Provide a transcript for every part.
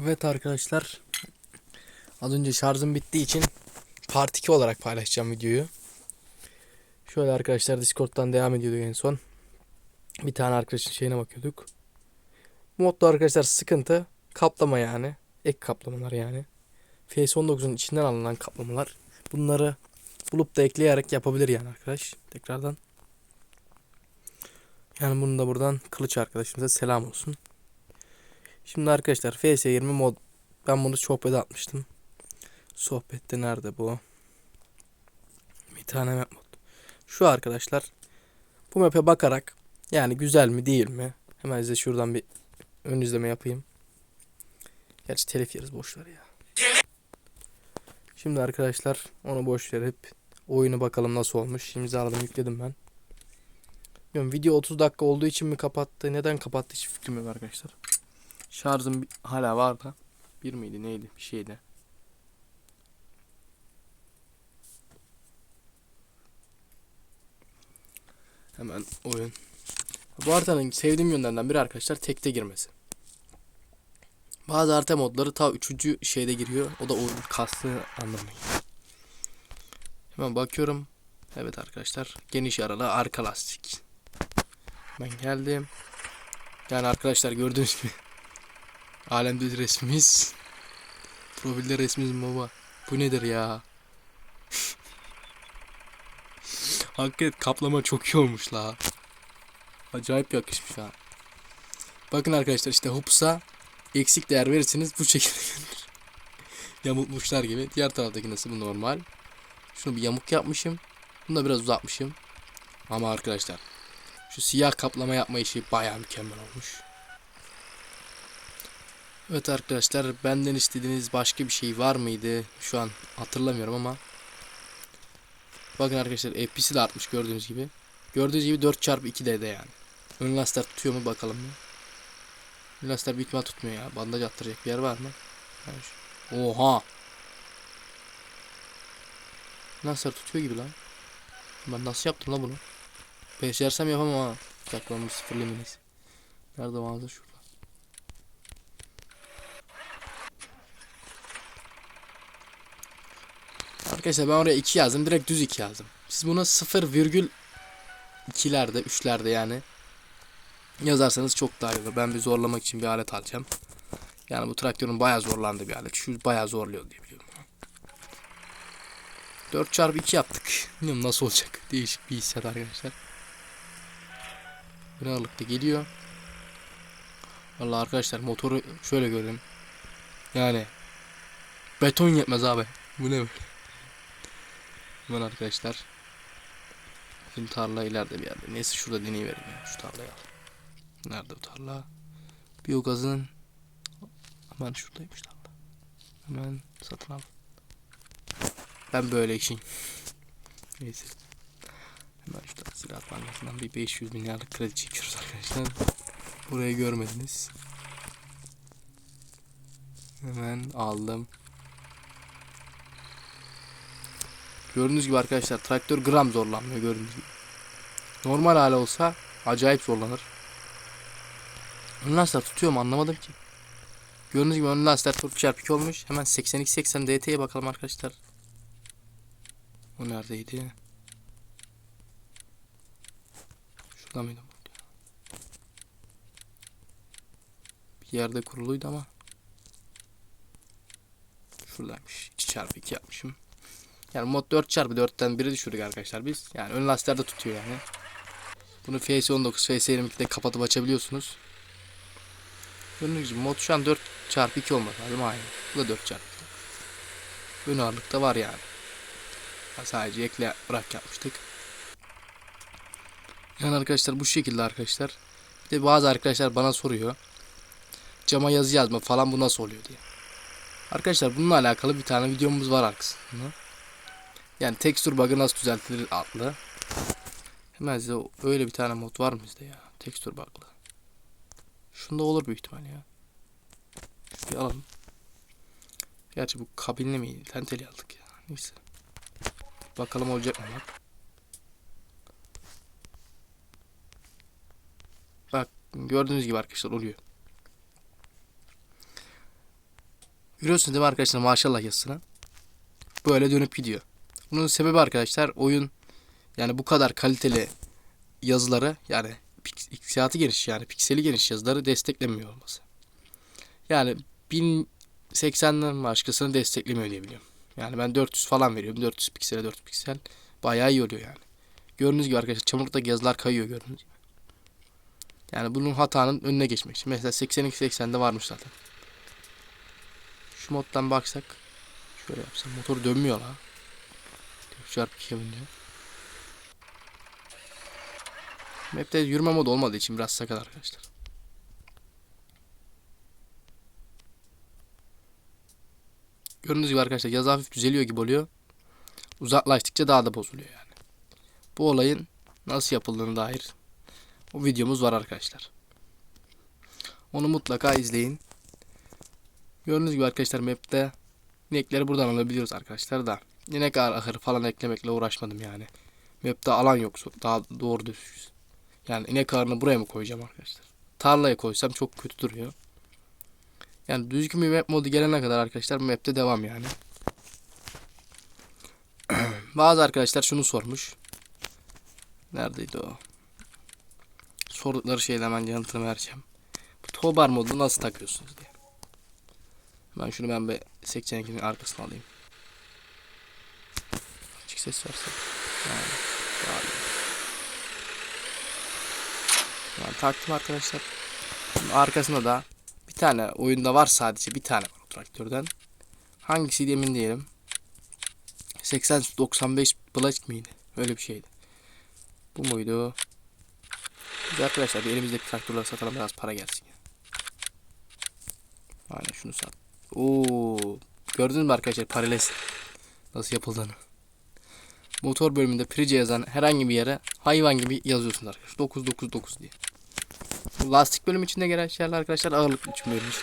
Evet arkadaşlar. Az önce şarjım bittiği için part 2 olarak paylaşacağım videoyu. Şöyle arkadaşlar Discord'dan devam ediyorduk en son. Bir tane arkadaşın şeyine bakıyorduk. Modda arkadaşlar sıkıntı kaplama yani. Ek kaplamalar yani. PS19'un içinden alınan kaplamalar. Bunları bulup da ekleyerek yapabilir yani arkadaş. Tekrardan. Yani bunu da buradan Kılıç arkadaşımıza selam olsun. Şimdi arkadaşlar FS20 mod ben bunu sohbete atmıştım. Sohbette nerede bu? Bir tane map mod. Şu arkadaşlar bu map'e bakarak yani güzel mi değil mi? Hemen size şuradan bir ön izleme yapayım. Gerçi telif yeriz boş ver ya. Şimdi arkadaşlar onu boş verip oyunu bakalım nasıl olmuş. İmzaladım yükledim ben. Bilmiyorum, video 30 dakika olduğu için mi kapattı? Neden kapattı hiç fikrim yok arkadaşlar. Şarjım hala var da. Bir miydi neydi bir şeydi. Hemen oyun. Bu haritanın sevdiğim yönlerinden biri arkadaşlar tekte girmesi. Bazı harita modları ta üçüncü şeyde giriyor. O da oyun kastı anlamına geliyor. Hemen bakıyorum. Evet arkadaşlar. Geniş yaralı arka lastik. Ben geldim. Yani arkadaşlar gördüğünüz gibi Alemde resmimiz. Profilde resmimiz baba. Bu nedir ya? Hakikaten kaplama çok iyi olmuş la. Acayip yakışmış ha. Bakın arkadaşlar işte Hops'a eksik değer verirseniz bu şekilde gelir. Yamultmuşlar gibi. Diğer taraftaki nasıl bu normal. Şunu bir yamuk yapmışım. Bunu da biraz uzatmışım. Ama arkadaşlar şu siyah kaplama yapma işi bayağı mükemmel olmuş. Evet arkadaşlar benden istediğiniz başka bir şey var mıydı? Şu an hatırlamıyorum ama. Bakın arkadaşlar FPS'i de artmış gördüğünüz gibi. Gördüğünüz gibi 4x2'de yani. Ön lastikler tutuyor mu bakalım mı? Ön lastikler büyük tutmuyor ya. Bandaj attıracak bir yer var mı? Oha! Lastikler tutuyor gibi lan. Ben nasıl yaptım lan bunu? Becersem yapamam ha. Bir dakika onu sıfırlayayım. Nerede mağaza şurada. Arkadaşlar ben oraya 2 yazdım. Direkt düz 2 yazdım. Siz buna 0 virgül 2'lerde 3'lerde yani yazarsanız çok daha iyi olur. Ben bir zorlamak için bir alet alacağım. Yani bu traktörün bayağı zorlandığı bir alet. Şu bayağı zorluyor diye biliyorum. 4 çarpı 2 yaptık. Bilmiyorum nasıl olacak. Değişik bir hissiyat arkadaşlar. Bir ağırlıkta geliyor. Vallahi arkadaşlar motoru şöyle görelim. Yani beton yetmez abi. Bu ne böyle? Hemen arkadaşlar. Bizim tarla ileride bir yerde. Neyse şurada deneyiverim ya. Şu tarlayı al. Nerede bu tarla? Biyogazın hemen şuradaymış tarla. Hemen satın al. Ben böyle işin. Neyse. Hemen şu Ziraat Bankası'ndan bir 500 milyarlık kredi çekiyoruz arkadaşlar. Burayı görmediniz. Hemen aldım. Gördüğünüz gibi arkadaşlar traktör gram zorlanmıyor gördüğünüz gibi. Normal hali olsa acayip zorlanır. Ön lastikler tutuyor mu anlamadım ki. Gördüğünüz gibi ön lastikler turp çarpı 2 olmuş. Hemen 82-80 DT'ye bakalım arkadaşlar. O neredeydi? Şurada mıydı? Bir yerde kuruluydu ama. Şuradaymış. 2 çarpı 2 yapmışım. Yani mod 4 çarpı 4'ten biri düşürdük arkadaşlar biz. Yani ön lastikler de tutuyor yani. Bunu FS19, FS22'de kapatıp açabiliyorsunuz. Gördüğünüz gibi mod şu an 4 çarpı 2 olmadı lazım aynı. Bu da 4 çarpı 2. Ön ağırlıkta var yani. Sadece ekle bırak yapmıştık. Yani arkadaşlar bu şekilde arkadaşlar. Bir de bazı arkadaşlar bana soruyor. Cama yazı yazma falan bu nasıl oluyor diye. Arkadaşlar bununla alakalı bir tane videomuz var arkasında. Yani texture bug'ı nasıl düzeltilir adlı. Hemen size öyle bir tane mod var mı bizde ya? Texture bug'lı. Şunda olur büyük ihtimal ya. Şurayı alalım. Gerçi bu kabinli mi? Tenteli aldık ya. Neyse. Bakalım olacak mı bak. Bak gördüğünüz gibi arkadaşlar oluyor. Görüyorsunuz değil mi arkadaşlar maşallah yazısına. Böyle dönüp gidiyor. Bunun sebebi arkadaşlar oyun yani bu kadar kaliteli yazıları yani piksiyatı geniş yani pikseli geniş yazıları desteklemiyor olması. Yani 1080'den başkasını desteklemiyor diye biliyorum. Yani ben 400 falan veriyorum. 400 piksele 4 piksel. Bayağı iyi oluyor yani. Gördüğünüz gibi arkadaşlar çamurlukta yazılar kayıyor gördüğünüz gibi. Yani bunun hatanın önüne geçmek için. Mesela 82-80'de varmış zaten. Şu moddan baksak. Şöyle yapsam. Motor dönmüyor la. 4 çarpı 2 yapınca. Map'te yürüme modu olmadığı için biraz sakat arkadaşlar. Gördüğünüz gibi arkadaşlar yazı hafif düzeliyor gibi oluyor. Uzaklaştıkça daha da bozuluyor yani. Bu olayın nasıl yapıldığını dair o videomuz var arkadaşlar. Onu mutlaka izleyin. Gördüğünüz gibi arkadaşlar map'te inekleri buradan alabiliyoruz arkadaşlar da. İnek ahırı falan eklemekle uğraşmadım yani. Map'te alan yok daha doğru düz. Yani inek ahırını buraya mı koyacağım arkadaşlar? Tarlaya koysam çok kötü duruyor. Yani düzgün bir map modu gelene kadar arkadaşlar map'te devam yani. Bazı arkadaşlar şunu sormuş. Neredeydi o? Sordukları şeyle hemen yanıtını vereceğim. Bu tobar modu nasıl takıyorsunuz diye. Ben şunu ben bir 82'nin arkasına alayım. Açık ses versin. Yani, daha. Yani taktım arkadaşlar. Bunun arkasında da bir tane oyunda var sadece bir tane var traktörden. Hangisiydi emin değilim. 80-95 Black miydi? Öyle bir şeydi. Bu muydu? Biz arkadaşlar elimizdeki traktörleri satalım biraz para gelsin. Aynen şunu sat. Oo, gördünüz mü arkadaşlar paralel nasıl yapıldığını. Motor bölümünde Price yazan herhangi bir yere hayvan gibi yazıyorsunuz arkadaşlar. 999 diye. Bu lastik bölüm içinde gelen şeyler arkadaşlar ağırlık için bölüm için.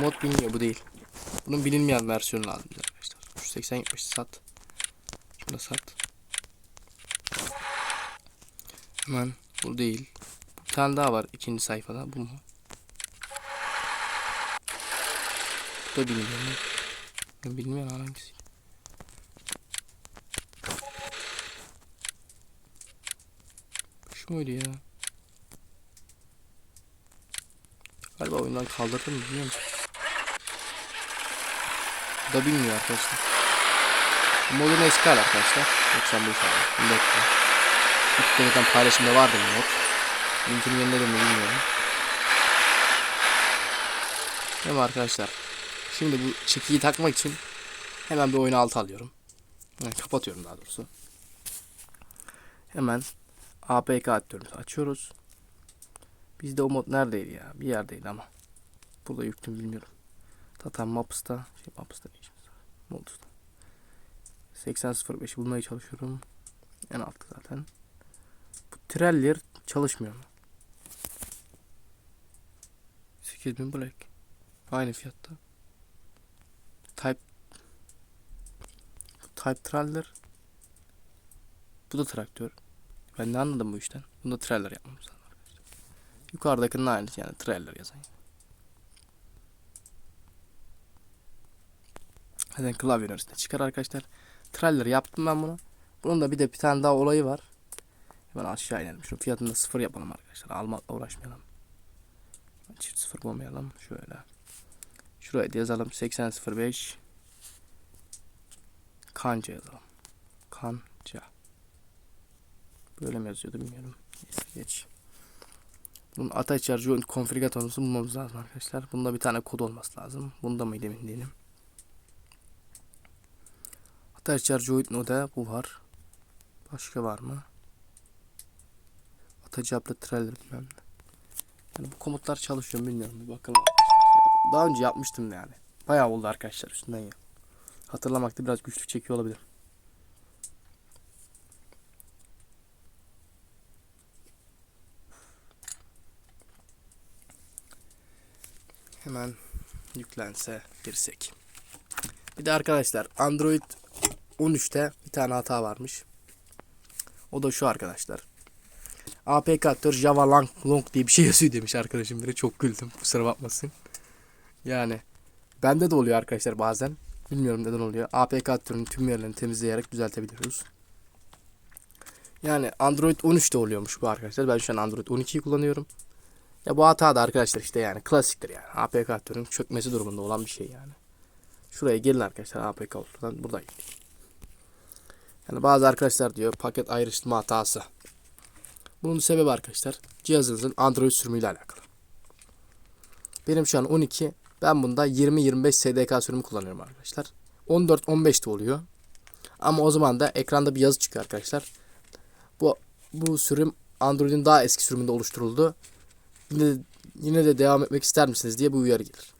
Mod bilmiyor bu değil. Bunun bilinmeyen versiyonu lazım arkadaşlar. Şu 80 70 sat. Şunu sat. Hemen bu değil. Bir tane daha var ikinci sayfada. Bu mu? Bu da bilmiyorum. Ben bilmiyorum hangisi. Şu muydu ya? Galiba oyundan kaldırdım bilmiyorum. Bu da bilmiyor arkadaşlar. Modun eski arkadaşlar. 95 hali. Millet Twitter'dan paylaşımda vardı bu mod. Linkini yeniledim mi bilmiyorum. Değil mi arkadaşlar? Şimdi bu çekiyi takmak için hemen bir oyunu alt alıyorum. Yani kapatıyorum daha doğrusu. Hemen APK atıyoruz. Açıyoruz. Bizde o mod neredeydi ya? Bir yerdeydi ama. Burada yüklüm bilmiyorum. Zaten Maps'ta. Şey Maps'ta ne işimiz var? Modus'ta. 80.05'i bulmaya çalışıyorum. En altta zaten. Bu Treller çalışmıyor mu? 8000 Black. Aynı fiyatta. Type Type Traller. Bu da traktör. Ben ne anladım bu işten? Bunda trailer yapmamız lazım arkadaşlar. Yukarıdakinin aynısı yani trailer yazan. Zaten klavyenin üstüne çıkar arkadaşlar. Trailer yaptım ben bunu. Bunun da bir de bir tane daha olayı var. Hemen aşağı inelim. Şunun fiyatını da sıfır yapalım arkadaşlar. Almakla uğraşmayalım. Çift sıfır bulmayalım. Şöyle. Şuraya da yazalım. 8005 Kanca yazalım. Kanca. Böyle mi yazıyordu bilmiyorum. Neyse geç. Bunun Attach Joint konfigüratörünü bulmamız lazım arkadaşlar. Bunda bir tane kod olması lazım. Bunda mıydı emin değilim. Attach Joint Node bu var. Başka var mı? Update Trailer bilmem ne. Yani bu komutlar çalışıyor bilmiyorum. Bir bakalım. Daha önce yapmıştım yani. Bayağı oldu arkadaşlar üstünden ya. Hatırlamakta biraz güçlük çekiyor olabilir. Hemen yüklense girsek. Bir de arkadaşlar Android 13'te bir tane hata varmış. O da şu arkadaşlar. APK Java Long, Long diye bir şey yazıyor demiş arkadaşım biri. Çok güldüm. Kusura bakmasın. Yani bende de oluyor arkadaşlar bazen. Bilmiyorum neden oluyor. APK türünün tüm yerlerini temizleyerek düzeltebiliyoruz. Yani Android 13'te oluyormuş bu arkadaşlar. Ben şu an Android 12'yi kullanıyorum. Ya bu hata da arkadaşlar işte yani klasiktir yani. APK türünün çökmesi durumunda olan bir şey yani. Şuraya gelin arkadaşlar APK olmadan buradayım. Yani bazı arkadaşlar diyor paket ayrıştırma hatası. Bunun sebebi arkadaşlar cihazınızın Android sürümüyle alakalı. Benim şu an 12. Ben bunda 20-25 SDK sürümü kullanıyorum arkadaşlar. 14-15 de oluyor. Ama o zaman da ekranda bir yazı çıkıyor arkadaşlar. Bu bu sürüm Android'in daha eski sürümünde oluşturuldu. Yine, yine de devam etmek ister misiniz diye bu uyarı gelir.